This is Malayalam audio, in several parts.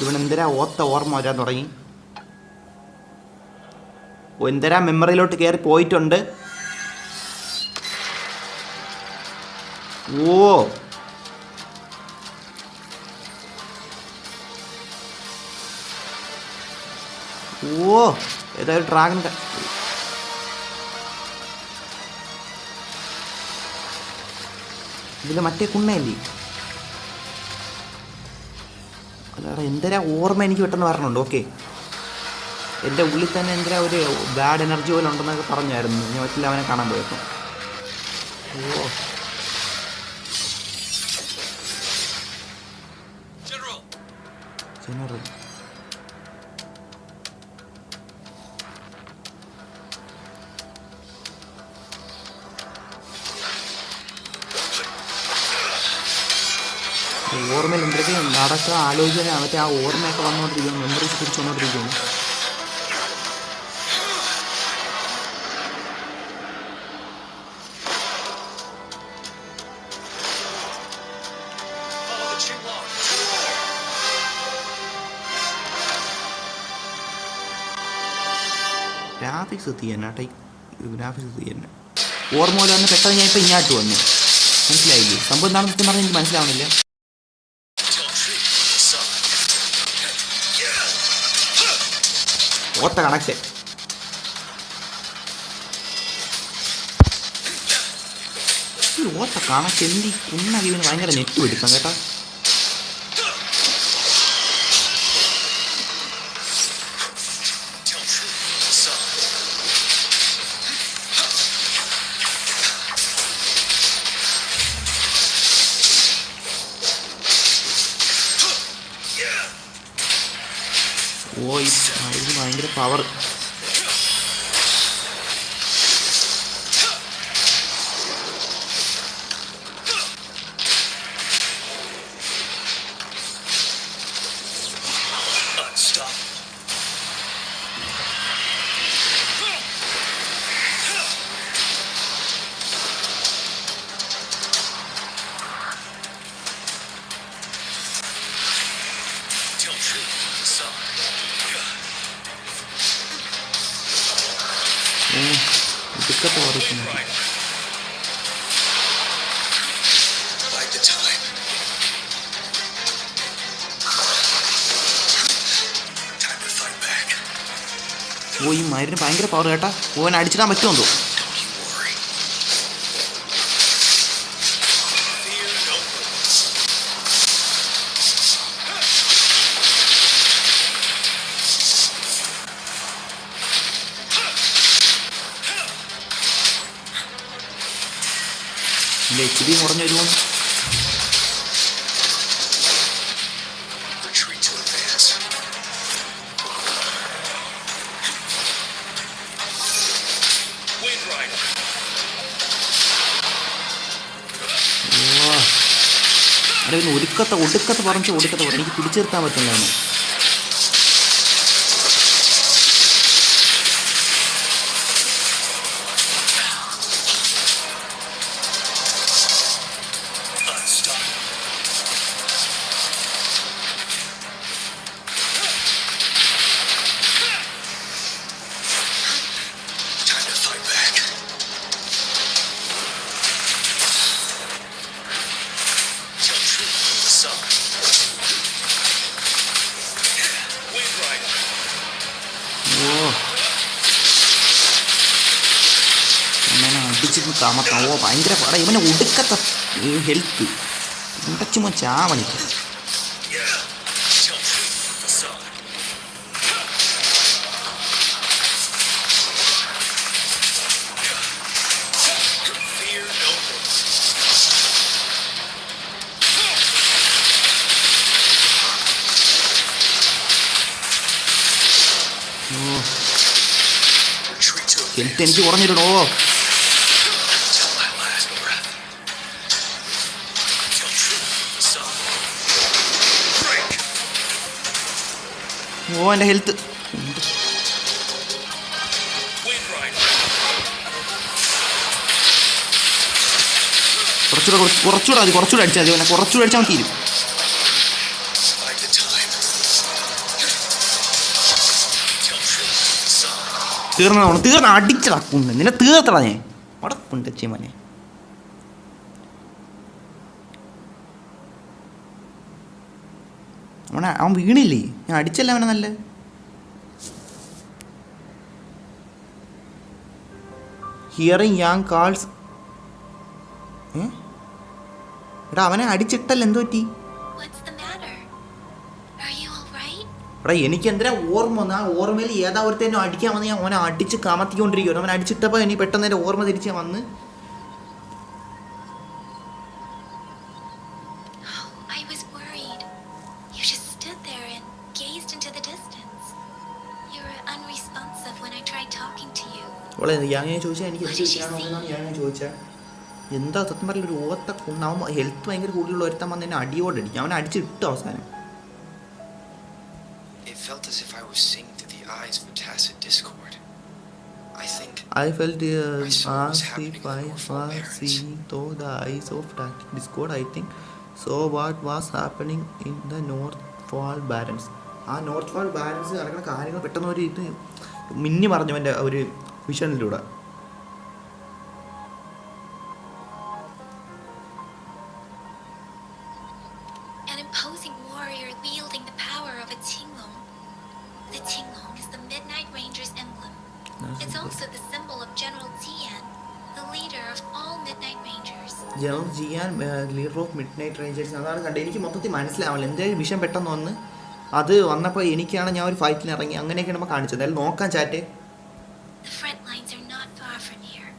ഇവിടെ എന്തിനാ ഓത്ത ഓർമ്മ വരാൻ തുടങ്ങി? എന്തിനാ മെമ്മറിയിലോട്ട് കയറി പോയിട്ടുണ്ട്? ഓ. ഓ ഏതായാലും ഡ്രാഗൺ ഇതിൽ മറ്റേ കുണ്ണയല്ലേ അതാണ് എന്തരാ ഓർമ്മ എനിക്ക് പെട്ടെന്ന് പറഞ്ഞുണ്ട് ഓക്കെ. എന്റെ ഉള്ളിൽ തന്നെ എന്തരാ ഒരു ബാഡ് എനർജി പോലെ ഉണ്ടെന്നൊക്കെ പറഞ്ഞായിരുന്നു. ഞാൻ പറ്റില്ല അവനെ കാണാൻ പോയപ്പോൾ ഓ. ജനറൽ ഓർമ്മയിൽ എന്തെങ്കിലും നടക്കുക ആലോചന മറ്റേ ആ ഓർമ്മയൊക്കെ വന്നുകൊണ്ടിരിക്കുന്നു മെമ്മറീസ് തിരിച്ചു വന്നുകൊണ്ടിരിക്കുന്നു. ഗ്രാഫിക്സ് ടൈ ഗ്രാഫിക്സ് തീയന്നെ ഓർമ്മ പോലെ വന്ന് പെട്ടെന്ന് ഞാൻ ഇപ്പം ഇങ്ങോട്ട് വന്നു. മനസ്സിലായില്ലേ? സംഭവം എന്താണെന്ന് പറഞ്ഞാൽ എനിക്ക് മനസ്സിലാവുന്നില്ല ഓത്ത കണക്ഷൻ ഓത്ത കണക്ഷൻ എന്ത് കുന്ന ഭയങ്കര നെറ്റ് പിടിക്കാം കേട്ടോ. പവർ ഇതൊക്കെ हो रही है. ഓ ഈ മരുന്ന് ഭയങ്കര പവർ കേട്ടാ ഓൻ അടിച്ചിടാൻ പറ്റുമോ എന്റെ എച്ച് ഡി കുറഞ്ഞു വരുമോ പിന്നെ ഒടുക്കത്തെ ഒടുക്കത്തെ പറഞ്ഞു ഒടുക്കത്തെ പറഞ്ഞു. എനിക്ക് പിടിച്ചിരുത്താൻ നിർത്താൻ കമത്താം ഓ ഭയങ്കര പാടാ. ഇവനെ ഒടുക്കത്തെ ഹെൽത്ത് ഉടച്ചുമോ ചാവണിക്ക് ഹെൽത്ത് എനിക്ക് കുറഞ്ഞിടണോ ഓ എന്റെ ഹെൽത്ത്. കുറച്ചുകൂടെ കുറച്ച് കുറച്ചുകൂടെ മതി കുറച്ചുകൂടെ അടിച്ചാൽ മതി പിന്നെ കുറച്ചുകൂടെ അടിച്ചാൽ തീരും. the song. തീർന്നതാണ്? തീർന്ന അടിച്ചടാ കുണ്ട് നിന്നെ തീർത്തടാ ഞാൻ. അവിടെ കുണ്ടച്ചി മോനെ. അവനെ അവൻ വീണില്ലേ? ഞാൻ അടിച്ചല്ല അവനെ നല്ല? ഹിയറിങ് യാങ് കാൾസ് എടാ അവനെ അടിച്ചിട്ടല്ല എന്തു പറ്റി? എടാ എനിക്ക് എന്തിനാ ഓർമ്മ വന്നു? ആ ഓർമ്മയിൽ ഏതാ ഒരുത്തേനും അടിക്കാൻ വന്ന്? ഞാൻ അവനെ അടിച്ച് കമത്തിക്കൊണ്ടിരിക്കുകയാണ് അവൻ അടിച്ചിട്ടപ്പോൾ ഇനി പെട്ടെന്ന് എന്റെ ഓർമ്മ തിരിച്ച് വന്ന് അവളെ ഞാൻ ചോദിച്ചാൽ എനിക്ക് എന്ത് ചെയ്യാനാണെന്നാണ് ഞാൻ ചോദിച്ചാൽ എന്താ സത്യം പറഞ്ഞ ഒരു ഓത്ത കുണ്ണാവും ഹെൽത്ത് ഭയങ്കര കൂടുതലുള്ള ഒരുത്തം വന്ന് എന്നെ അടിയോടെ അടിക്കും അവനെ അടിച്ചിട്ട് അവസാനം It felt as if I was seeing through the eyes of tacit discord. I think I felt uh, as if I was seeing through the eyes of tactic discord I think so what was happening in the North Fall Barrens ആ നോർത്ത് ഫാൾ ബാലൻസ് നടക്കുന്ന കാര്യങ്ങൾ പെട്ടെന്ന് ഒരു ഇത് മിന്നി പറഞ്ഞു എന്റെ ഒരു മിഷനിലൂടെ leader of mid night Rangers അതാണ് കണ്ട് എനിക്ക് മൊത്തത്തിൽ മനസ്സിലാവില്ല എന്തായാലും വിഷം പെട്ടെന്ന് വന്ന് അത് വന്നപ്പോൾ എനിക്കാണ് ഞാൻ ഒരു ഫൈറ്റിൽ ഇറങ്ങി അങ്ങനെയൊക്കെ നമ്മൾ കാണിച്ചത്. അതായത് നോക്കാൻ chat not far from here.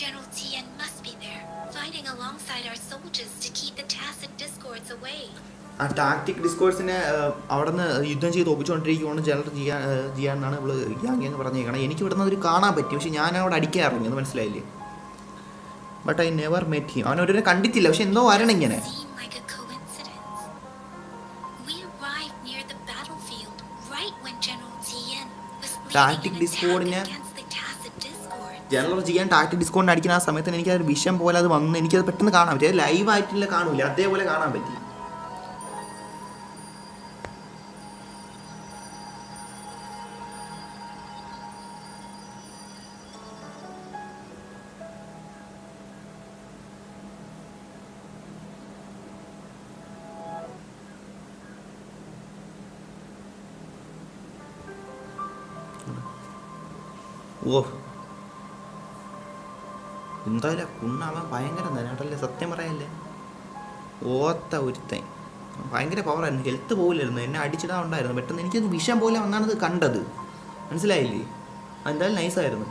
General Tien must be there, fighting alongside our soldiers to keep the tacit discords away. ആ ടാക്ടിക് ഡിസ്കോഴ്സിനെ അവിടെ നിന്ന് യുദ്ധം ചെയ്ത് ഒപ്പിച്ചുകൊണ്ടിരിക്കുകയാണ് ജനറൽ ജിയാ ജിയാൻ എന്നാണ് ഇവൾ യാങ്ങി എന്ന് പറഞ്ഞേക്കണം. എനിക്ക് ഇവിടുന്ന് ഒരു കാണാൻ പറ്റി പക്ഷെ ഞാൻ അവിടെ അടിക്കാൻ ഇറങ്ങി അത് മനസ്സിലായില്ലേ? But I never met him അവൻ ഒരു കണ്ടിട്ടില്ല പക്ഷെ എന്തോ വരണം ഇങ്ങനെ. ടാക്ടിക് like ജനറൽ ചെയ്യാൻ ടാറ്റ ഡിസ്കൗണ്ട് അടിക്കുന്ന ആ സമയത്ത് എനിക്ക് അതൊരു വിഷയം പോലെ അത് വന്ന് എനിക്കത് പെട്ടെന്ന് കാണാൻ പറ്റി. അത് ലൈവ് ആയിട്ടില്ല കാണൂല. അതേപോലെ കാണാൻ പറ്റി. ഓ. എന്തായാലും കുണ്ണാവൻ ഭയങ്കര നേട്ടല്ലേ സത്യം പറയല്ലേ? ഓത്ത ഒരുത്തൻ. ഭയങ്കര പവറായിരുന്നു ഹെൽത്ത് പോകില്ലായിരുന്നു എന്നെ അടിച്ചിടാൻ ഉണ്ടായിരുന്നു. പെട്ടെന്ന് എനിക്കത് വിഷം പോലെ വന്നാണത് കണ്ടത്. മനസ്സിലായില്ലേ? എന്തായാലും നൈസായിരുന്നു.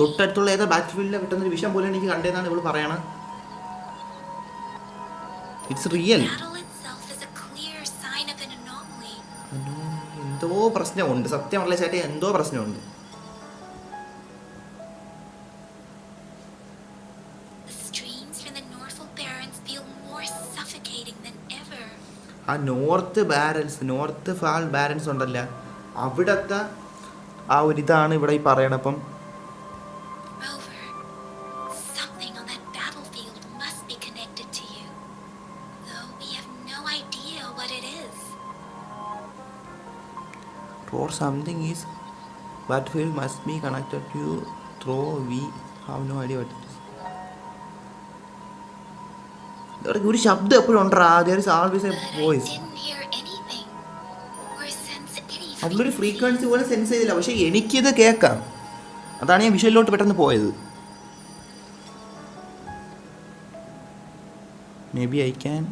തൊട്ടടുത്തുള്ള ഏതാ ബാറ്റ് ഫീൽഡിലെ പെട്ടെന്ന് വിഷം പോലെ എനിക്ക് കണ്ടതെന്നാണ് ഇവൾ പറയണത് ഇറ്റ്സ് റിയൽ പ്രശ്നമുണ്ട്. സത്യം പറഞ്ഞ ചേട്ടൻ എന്തോ പ്രശ്നമുണ്ട്. ആ North Barrens North Fall Barrens ഉണ്ടല്ല. അവിടത്തെ ആ ഒരു ഇതാണ് ഇവിടെ ഈ പറയണപ്പം. Or something is battlefield must be connected to through we have no idea what it is ഒരു ശബ്ദം എപ്പോഴും ഉണ്ടാ But anything. Or sense any അവളൊരു frequency. ഫ്രീക്വൻസി പോലെ സെൻസ് ചെയ്തില്ല പക്ഷെ എനിക്കിത് കേൾക്കാം അതാണ് ഞാൻ വിഷ്വലിലോട്ട് പെട്ടെന്ന് പോയത് മേ ബി ഐ ക്യാൻ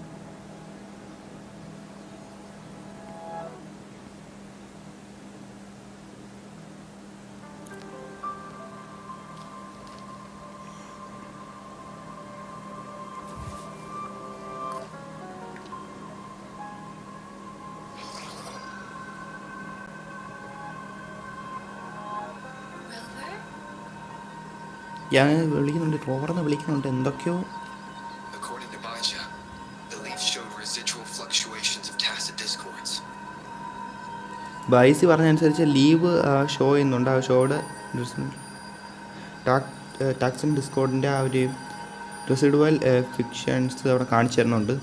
ഞാൻ വിളിക്കുന്നുണ്ട് ട്രോവർന്ന് വിളിക്കുന്നുണ്ട് എന്തൊക്കെയോ. ബൈസി പറഞ്ഞനുസരിച്ച് ലീവ് ഷോ ചെയ്യുന്നുണ്ട്. ആ ഷോയുടെ ടാക്സിൻ ഡിസ്കോഡിന്റെ ആ ഒരു റെസിഡുവൽ ഫിക്ഷൻസ് അവിടെ കാണിച്ചു തരുന്നുണ്ട്.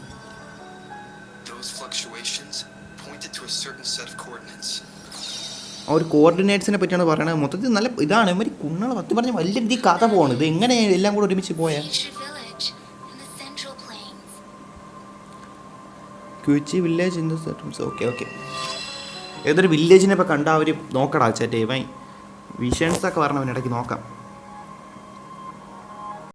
ഒരു കോർഡിനേറ്റ്സിനെ പറ്റിയാണ് പറയുന്നത് മൊത്തത്തിൽ നല്ല ഇതാണ്. ഇവർ കുണ്ണളെ പത്ത് പറഞ്ഞ വലിയ രീതി കഥ പോകണം ഇത് എങ്ങനെ എല്ലാം കൂടെ ഒരുമിച്ച് പോയാൽ. ക്യൂച്ചി village in the okay okay ഏതൊരു വില്ലേജിനെ ഇപ്പോൾ കണ്ടാൽ അവർ നോക്കടാ ചേട്ടേ. ഇവൻ വിഷൻസ് ഒക്കെ പറഞ്ഞവൻ ഇടയ്ക്ക് നോക്കാം.